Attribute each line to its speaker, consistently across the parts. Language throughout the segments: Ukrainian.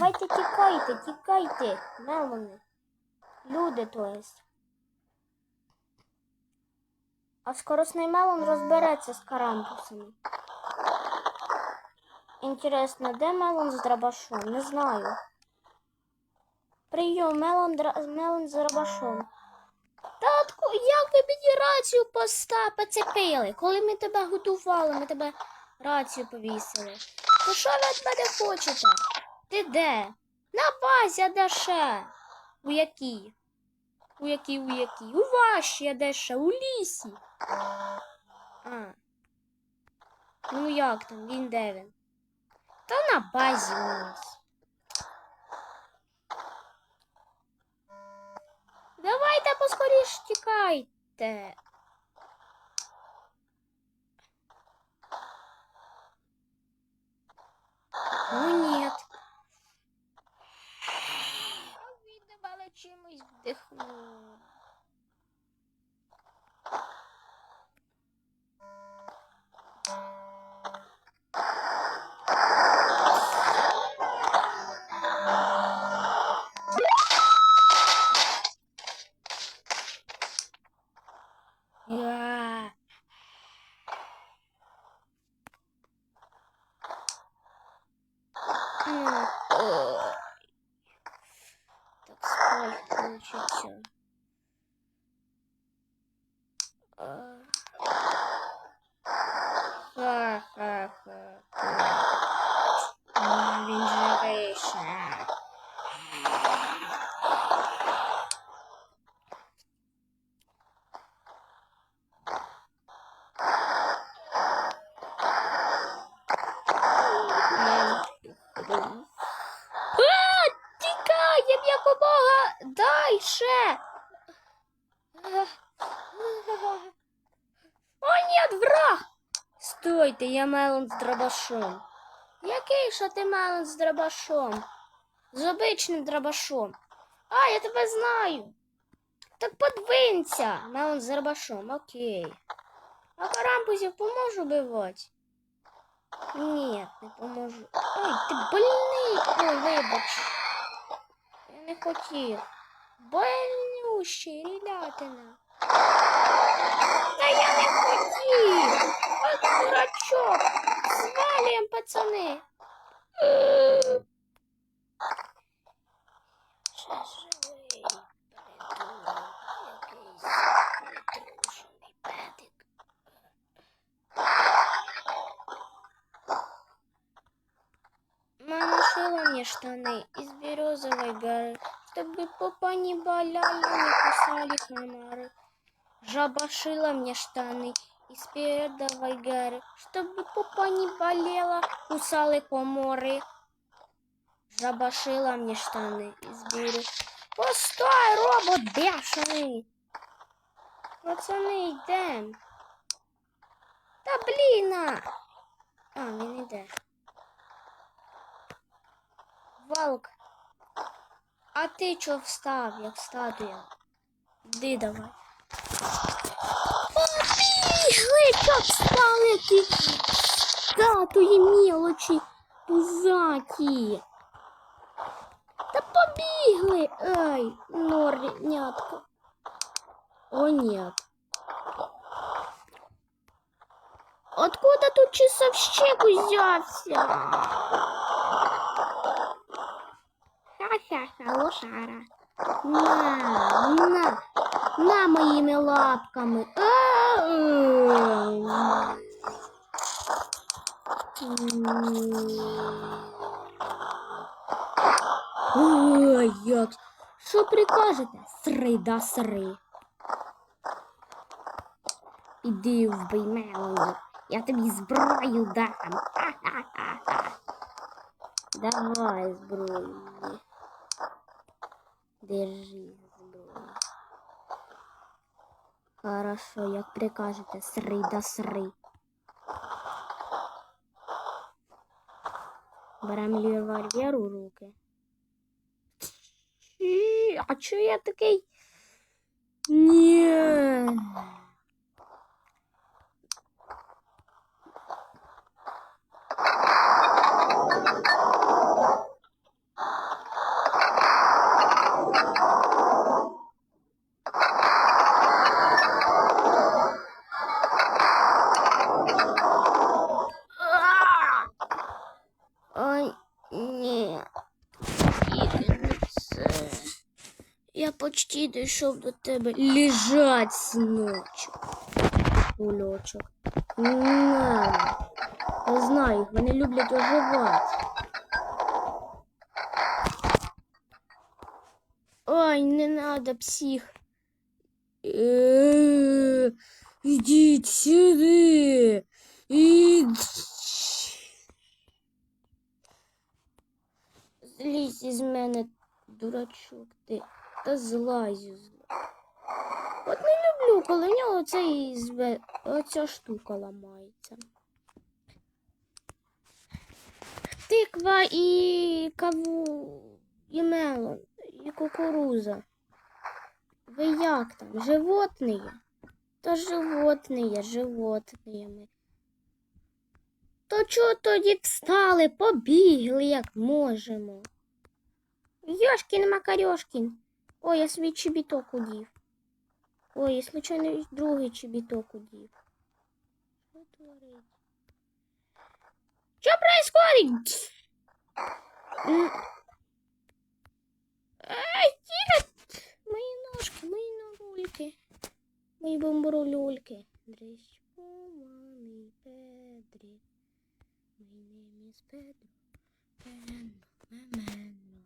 Speaker 1: Давайте тікайте, тікайте, мелони. Люди, то есть. А скоростний мелон розбереться з карампусами. Інтересно, де мелон з дробашом? Не знаю. Прийом, мелон, дра... мелон з дробашом. Татку, як ви мені рацію поста поцепили? Коли ми тебе готували, ми тебе рацію повісили. То що ви від мене хочете? Ти де? На базі, а де ще? У якій? У якій, у якій? У вашій, а? У лісі. А. Ну як там? Він де він? Та на базі у нас. Давайте поскоріш тікайте. Ну нет. 嗯。future. Стойте, я Мелон з дробашом. Який що ти Мелон з дробашом? З обичним дробашом. А, я тебе знаю. Так подвинься, Мелон з дробашом, окей. А карампузів поможу убивати? Ні, не поможу. Ой, ти больний. Ой, вибач. Я не хотів. Больнющий, рілятина. Та я не хотів. От дурачок. Свалюємо, пацани. Е. Ще живий. Придурок якийсь. Притрушений педик. Мама шила мне штаны из березовой горы, чтобы попа не боляли, не кусали комары. Жаба шила мне штаны из березовой горы, чтобы попа не болела, кусали комары. Жаба шила мне штаны из берез... Постой, робот бешеный! Пацани, йдем. Та блін! а! А, він іде. Валк, а ти чого встав, як статуя? Іди давай. Чого встали ті статуї мілочі, пузаті. Та побігли. Ай, норнятка. О, нет. Откуда тут часовщик взявся? Ха-ха-ха, лошара. На, на, на моїми лапками. А-а-а. Ой, як. Що прикажете? Сри да сри. Іди вбий Мелоні. Я тобі зброю дам. Ха-ха-ха-ха. Давай зброю. мені. Держи зброю. Хорошо, як прикажете, сри да сри. Берем револьвер у руки. А чого я такий? Ні. Ай, ні. Тільки не це. Я почти дійшов до тебе. Лежать, синочок. Кульочок. На. Я знаю, вони люблять оживати. Ой, не надо, псих. Ідіть сюди. Ідь. Злізь із мене, дурачок ти. Та злазю. з- От не люблю, коли в нього цей зве... оця штука ламається. Тиква і каву, і мелон, і кукуруза. Ви як там? Животные? Та животные, животные ми. То чого тоді встали, побігли, як можемо? Йошкін Макарьошкін. Ой, я свій чобіток удів. Ой, я случайно другий чобіток удів. Що творить? Що происходит? Ай, тихо! Мої ножки, мої ногульки. Мої бомбурулюльки. Дрищу, мамі, Педрі. My name is Pedro. Pedro, Memeno.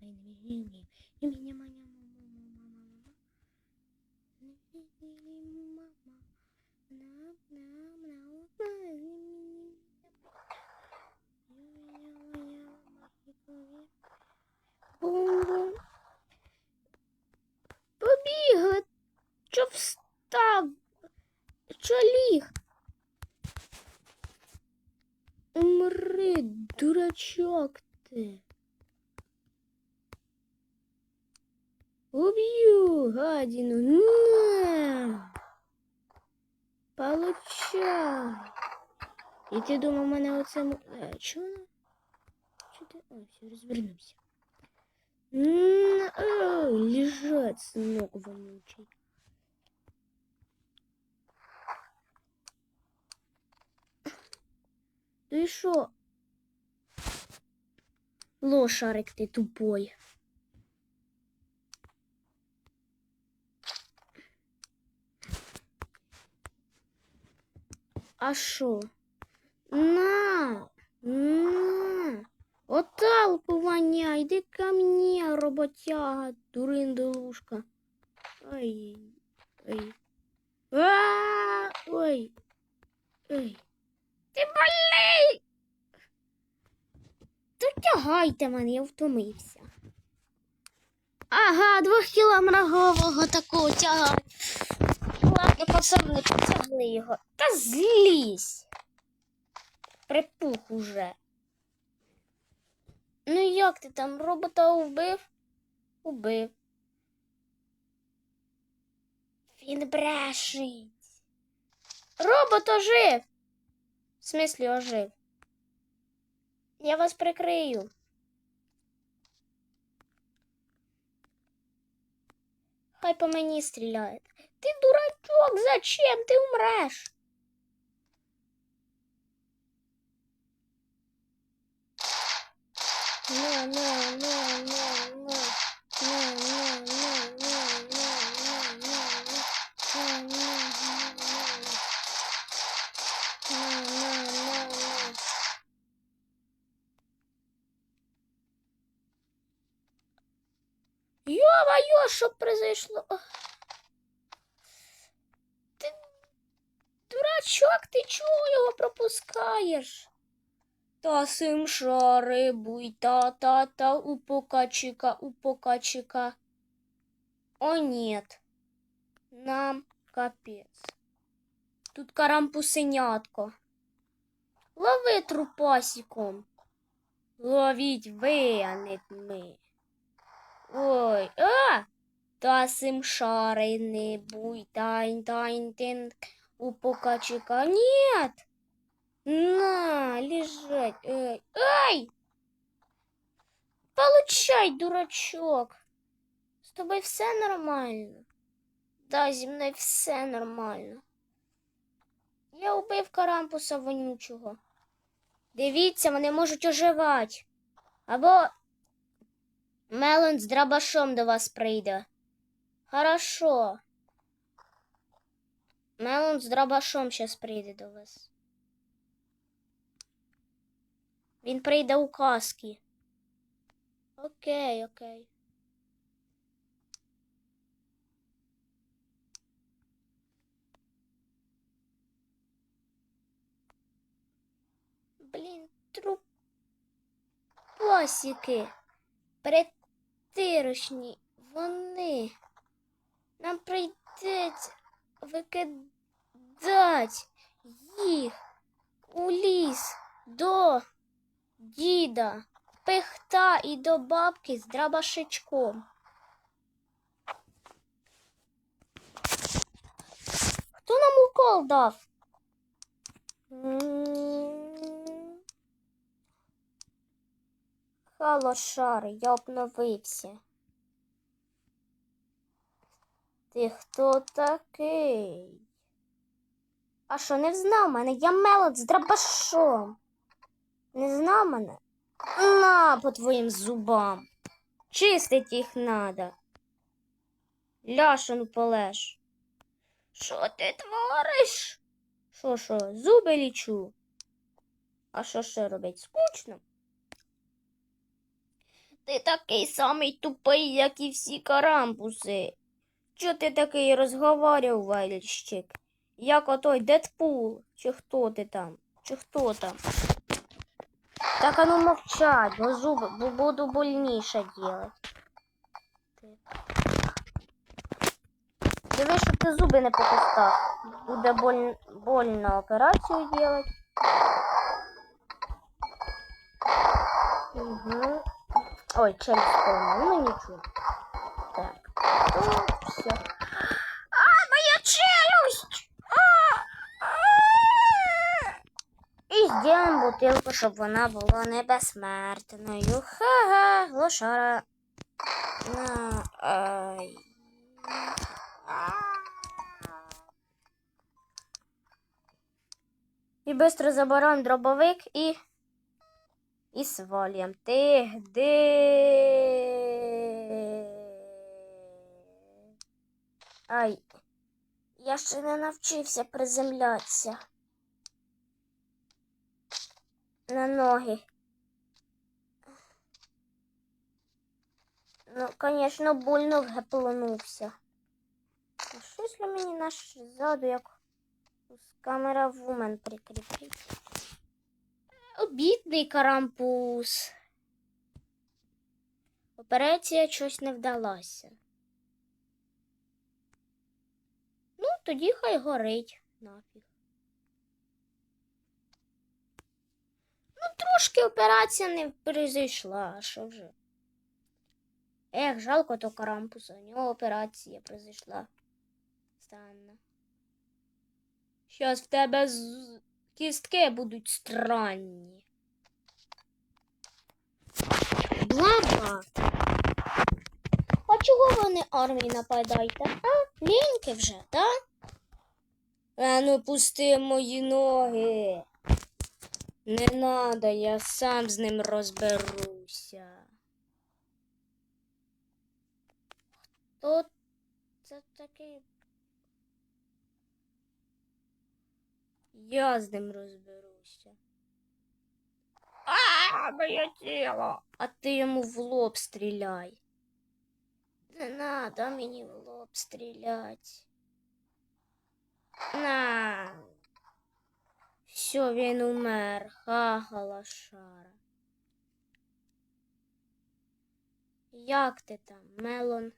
Speaker 1: My name Ім'я моя мама. Бум-бум. Встав? Чо ліг? Умри, дурачок ти. Убью, гадину. На! Получай. І ти думав, мене оце... м- Е, чого? Чого ти? Ой, все, розвернувся. На, е, лежать, сынок вонючий. Ты шо? Лошарик ты тупой. А шо? На! На! Оталку воняй, иди ко мне, роботяга, дурындулушка. Ой, ой. А, ой, ой. Ти болей! То тягайте мене, я втомився. Ага, двохкілограмового такого тягать. Ладно, пацани, потягли його. Та злізь. Припух уже. Ну як ти там робота вбив? Убив. Він брешить. Робот ожив. В смислі ожив. Я вас прикрию. Хай по мені стріляє. Ти дурачок, зачем ти умреш? На, на, на, на, на. На, на, на, на, на, на, на, на. На, на, на, на. На, на, на, на. Ё-моё, что произошло? Ти дурачок, ти чого його пропускаєш? Та сим шари буй та та та у покачика, у покачика. О нет. Нам капець. Тут карампусенятко. Лови трупасиком. Ловіть ви, а не ми. Ой, а! Та сим шари не буй, тайн, тайн, тин, у покачика. Нет! На, лежать. Эй, ай! Получай, дурачок. З тобою все нормально. Да, зі мною все нормально. Я убив карампуса вонючого. Дивіться, вони можуть оживати. Або Мелон з драбашом до вас прийде. Хорошо. Мелон з драбашом зараз прийде до вас. Він прийде у каски. Окей, окей. Блін, труп. Посіки. Притирочні. Вони. Нам прийдеться викидать їх у ліс до діда, пихта і до бабки з драбашичком. Хто нам укол дав? М. Хало шари, я обновився. Ти хто такий? А що, не взнав мене? Я мелод з драбашом. Не знав мене? На по твоїм зубам. Чистить їх надо. Ляшину полеж. Що ти твориш? Що, що, зуби лічу? А що ще робить? Скучно. Ти такий самий тупий, як і всі карамбуси. Чо ти такий розговарювальщик? Як отой Дедпул? Чи хто ти там? Чи хто там? Так а мовчать, бо зуби, бо буду больніше делать. Дивись, щоб ти зуби не покустав. Буде боль... больно операцію делать. Угу. Ой, челюсть полная, ну ничего. Так. Все. А, моя челюсть! І зробимо бутилку, щоб вона була не безсмертною. Ха-ха, лошара. На, ай. І швидко забираємо дробовик і. І свалюємо. Ти де? Ай. Я ще не навчився приземлятися. На ноги. Ну, звісно, больно вгеплонувся. А що, якщо мені наш ззаду як камера вумен прикріпить? Обідний карампус. Операція щось не вдалася. Тоді хай горить нафіг. Ну, трошки операція не произойшла, а що вже? Ех, жалко то карампуса, у нього операція произойшла. Странно. Щас в тебе з... кістки будуть странні. Бла-бла. А чого ви не армії нападаєте? А? Ліньки вже, так? А ну пусти мої ноги. Не надо, я сам з ним розберуся. Хто це такий? Я з ним розберуся. А, моє тіло. А ти йому в лоб стріляй. Не надо мені в лоб стрілять. На. Все, він умер. Ха-ха, лошара. Як ти там, Мелон?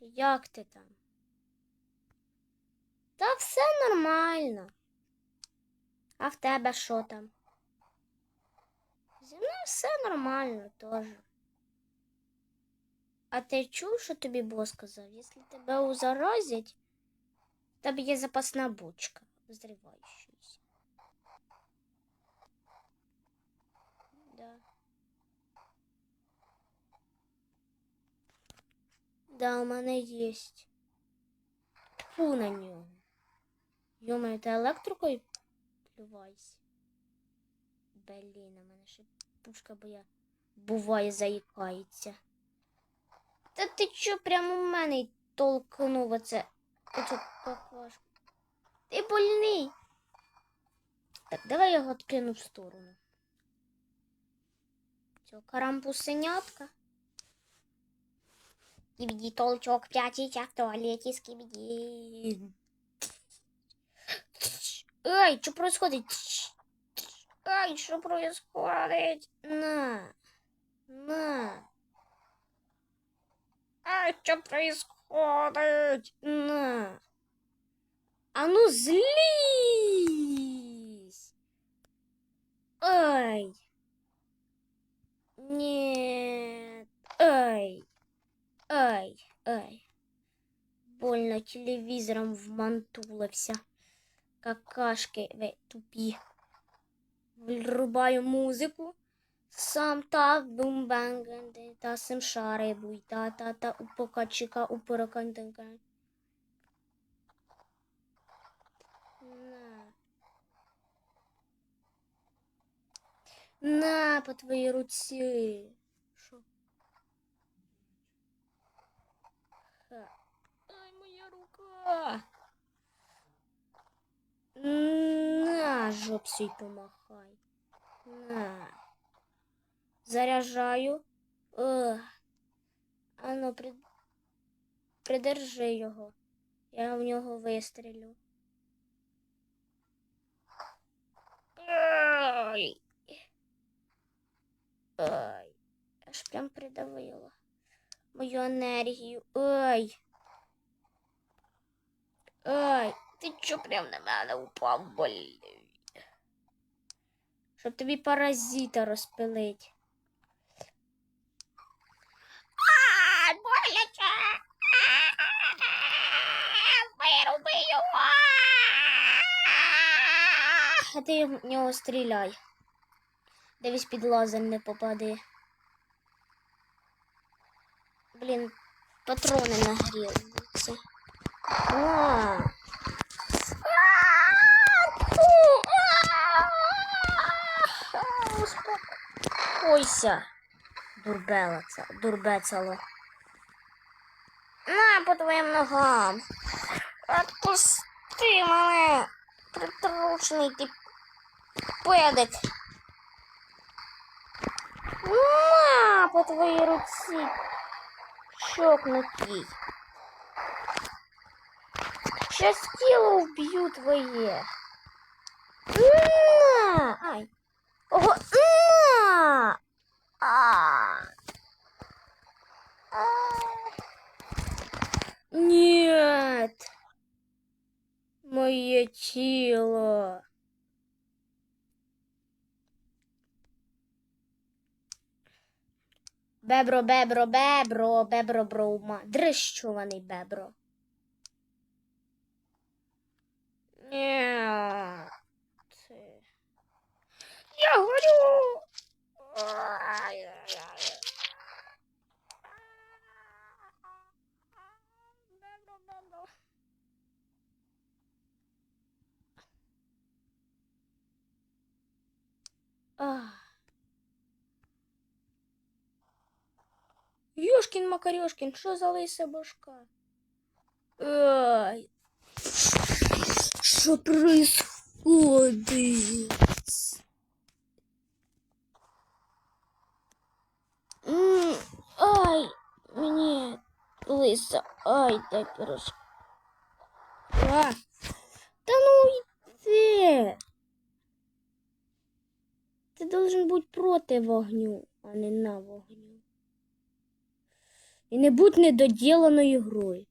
Speaker 1: Як ти там? Та все нормально. А в тебе що там? Зі мною все нормально теж. А ти чув, що тобі бос сказав? Якщо тебе узаразять, в тебе є запасна бочка, взриваючаяся. Да. Да, у мене є. Фу на нього. Йомаю, ти електрикою плювайся. Блін, у мене ще пушка, бо я буває заїкається. Та ти чо прямо в мене й толкнув оце оцю какашку? Ти больний. Так, давай я його откину в сторону. Цього карампусенятка. Скибиди толчок, пятичок в туалете, скибиди. Ай, что происходит? Ай, что происходит? На, на. Ай, что происходит? На. А ну злись! Ай! Нет! Ай! Ай! Ай! Больно телевизором вмантулився. Какашки ви тупі. Врубаю музику. Сам та бум банг та сим шари буй та та та упокачика упоракантанка. На. На по твоїй руці. Що? Ха. Ай, моя рука. На, жопсюй помахай. На. Заряджаю. Ugh. Ану, при... придержи його. Я в нього вистрілю. Ай. Ай. Аж прям придавило. Мою енергію. Ай. Ай. Ти чо прям на мене упав, блін? Щоб тобі паразита розпилить. А, боляче! Вируби його! А ти в нього стріляй. Дивись під лазер не попади. Блін, патрони нагрілися. А. Успокойся, дурбела це, дурбецало. На, по твоїм ногам. Отпусти мене, притрушний ти педик. На, по твоїй руці. Чокнутій. Щас тіло вб'ю твоє. На! Ай. Ого. Нет. Моє тіло. Бебро, бебро, бебро, бебро, броума. Дрищуваний бебро. Нет. Я горю. Ай-яй-яй. Бебро, бебро. Ах. Ёшкин Макарёшкин, що за лиса башка? Ай. Що происходит? Ай, мені лиса, ай, дай пирож. А, та ну йди. Ти должен бути проти вогню, а не на вогню. І не будь недоділеною грою.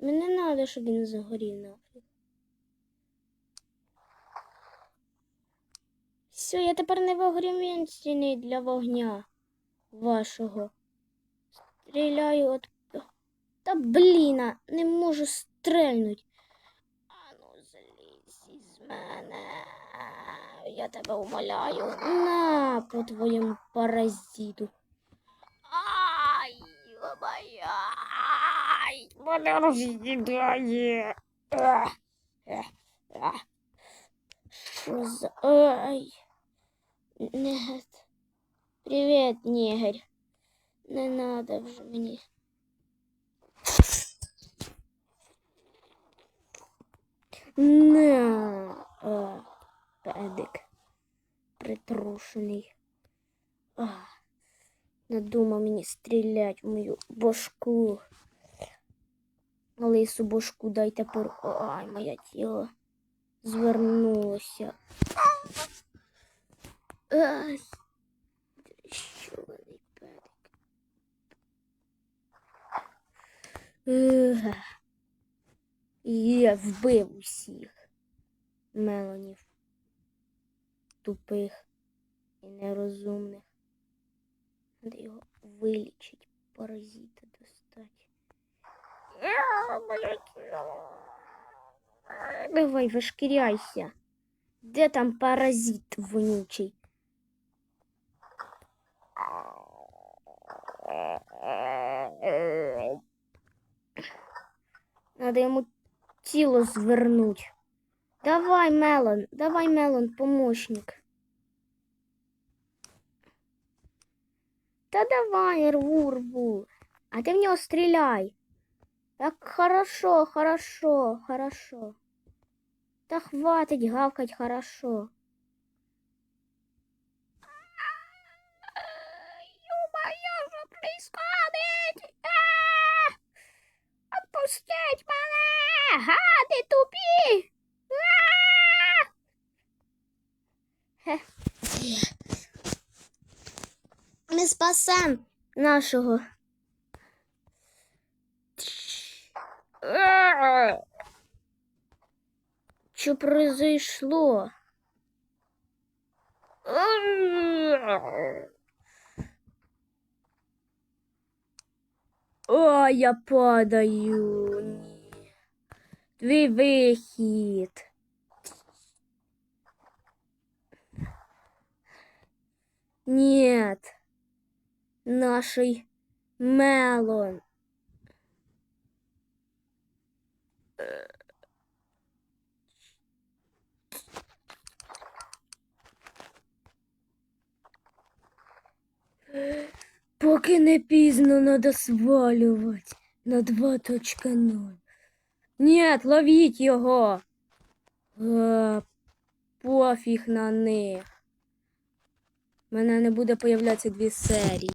Speaker 1: Мені не треба, щоб він загорів нафіг. Все, я тепер не вогнемінственний для вогня вашого. Стріляю от. Та бліна, не можу стрельнуть. Ану, злізь із мене. Я тебе умоляю. На по твоєму паразиту. Ай, моя. Ай, мене роз'їдає. Ех, ех, ех. Що за... Ай. Нет. Привіт, негр. Не надо вже мені. На. А, педик. Притрушений. А, надумав мені стрілять в мою башку. Лису башку дайте пор... Ай, моє тіло звернулося. Ай, дріщований педик. Я вбив усіх мелонів. Тупих і нерозумних. Треба його вилічить, паразита достать. А, моє тіло. Давай, вишкіряйся. Де там паразит вонючий? Надо йому тіло звернуть. Давай, Мелон, давай, Мелон, помощник. Та давай, рву. А ти в нього стріляй. Так хорошо, хорошо, хорошо. Та хватить гавкать хорошо. Ё-моё, что происходит? Мене! Гади тупі! А! Хе. Ми спасем нашого. А! Що произошло? О, я падаю. Ні. Твій вихід. Нет. Наший мелон. Поки не пізно надо свалювати на 2.0. Нет, ловіть його. А, пофіг на них. У мене не буде появлятися дві серії.